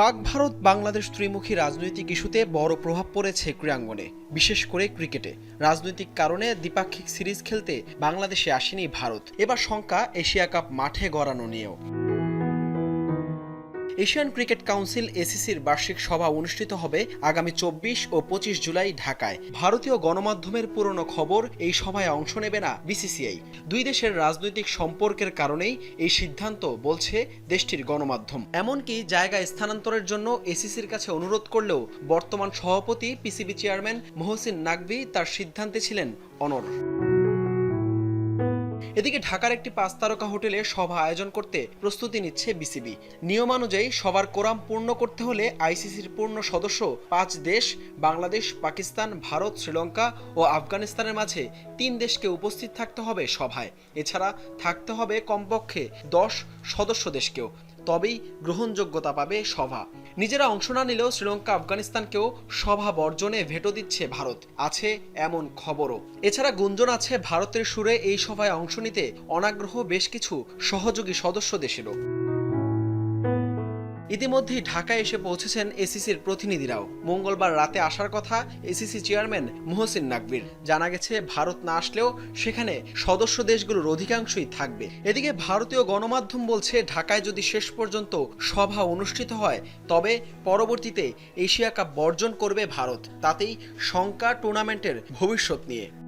পাক ভারত বাংলাদেশ ত্রিমুখী রাজনৈতিক ইস্যুতে বড় প্রভাব পড়েছে ক্রীড়াঙ্গনে, বিশেষ করে ক্রিকেটে। রাজনৈতিক কারণে দ্বিপাক্ষিক সিরিজ খেলতে বাংলাদেশে আসেনি ভারত। এবার শঙ্কা এশিয়া কাপ মাঠে গড়ানো নিয়েও। এশিয়ান ক্রিকেট কাউন্সিল এসিসির বার্ষিক সভা অনুষ্ঠিত হবে আগামী চব্বিশ ও পঁচিশ জুলাই ঢাকায়। ভারতীয় গণমাধ্যমের পুরনো খবর, এই সভায় অংশ নেবে না বিসিসিআই। দুই দেশের রাজনৈতিক সম্পর্কের কারণেই এই সিদ্ধান্ত বলছে দেশটির গণমাধ্যম। এমনকি জায়গা স্থানান্তরের জন্য এসিসির কাছে অনুরোধ করলেও বর্তমান সভাপতি, পিসিবি চেয়ারম্যান মহসিন নাকভি তার সিদ্ধান্তে ছিলেন অনড়। এদিকে ঢাকার একটি পাঁচ তারকা হোটেলে সভা আয়োজন করতে প্রস্তুতি নিচ্ছে বিসিবি। নিয়মানুযায়ী সবার কোরাম পূর্ণ করতে হলে আইসিসির পূর্ণ সদস্য পাঁচ দেশ, বাংলাদেশ, পাকিস্তান, ভারত, শ্রীলঙ্কা ও আফগানিস্তানের মাঝে তিন দেশকে উপস্থিত থাকতে হবে সভায়। এছাড়া থাকতে হবে কমপক্ষে দশ সদস্য দেশকেও। তবেই গ্রহণযোগ্যতা পাবে সভা। নিজেরা অংশ না নিলেও শ্রীলঙ্কা, আফগানিস্তানকেও সভা বর্জনে ভেটো দিচ্ছে ভারত। আছে এমন খবরও। এছাড়া গুঞ্জন আছে ভারতের সুরে এই সভায় অংশ নিতে অনাগ্রহ বেশ কিছু সহযোগী সদস্য দেশেরও। ইতিমধ্যেই ঢাকায় এসে পৌঁছেছেন এসিসির প্রতিনিধিরাও। মঙ্গলবার রাতে আসার কথা এসিসি চেয়ারম্যান মোহসিন নাকবির জানা গেছে, ভারত না আসলেও সেখানে সদস্য দেশগুলোর অধিকাংশই থাকবে। এদিকে ভারতীয় গণমাধ্যম বলছে, ঢাকায় যদি শেষ পর্যন্ত সভা অনুষ্ঠিত হয়, তবে পরবর্তীতে এশিয়া কাপ বর্জন করবে ভারত। তাতেই শঙ্কা টুর্নামেন্টের ভবিষ্যৎ নিয়ে।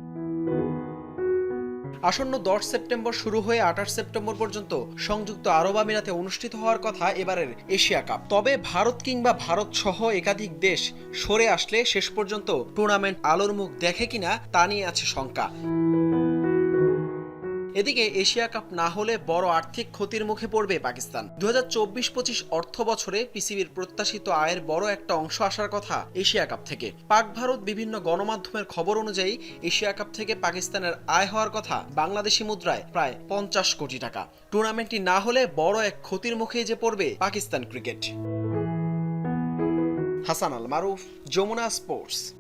আসন্ন দশ সেপ্টেম্বর শুরু হয়ে আঠাশ সেপ্টেম্বর পর্যন্ত সংযুক্ত আরব আমিরাতে অনুষ্ঠিত হওয়ার কথা এবারের এশিয়া কাপ। তবে ভারত কিংবা ভারত সহ একাধিক দেশ সরে আসলে শেষ পর্যন্ত টুর্নামেন্ট আলোর মুখ দেখে কিনা তা নিয়ে আছে শঙ্কা। এদিকে এশিয়া কাপ না হলে বড় আর্থিক ক্ষতির মুখে পড়বে পাকিস্তান। দু হাজার চব্বিশ পঁচিশ অর্থ বছরে পিসিবির প্রত্যাশিত আয়ের বড় একটা অংশ আসার কথা এশিয়া কাপ থেকে। পাক ভারত বিভিন্ন গণমাধ্যমের খবর অনুযায়ী এশিয়া কাপ থেকে পাকিস্তানের আয় হওয়ার কথা বাংলাদেশি মুদ্রায় প্রায় পঞ্চাশ কোটি টাকা। টুর্নামেন্টটি না হলে বড় এক ক্ষতির মুখেই যে পড়বে পাকিস্তান ক্রিকেট। হাসান আল মারুফ, যমুনা স্পোর্টস।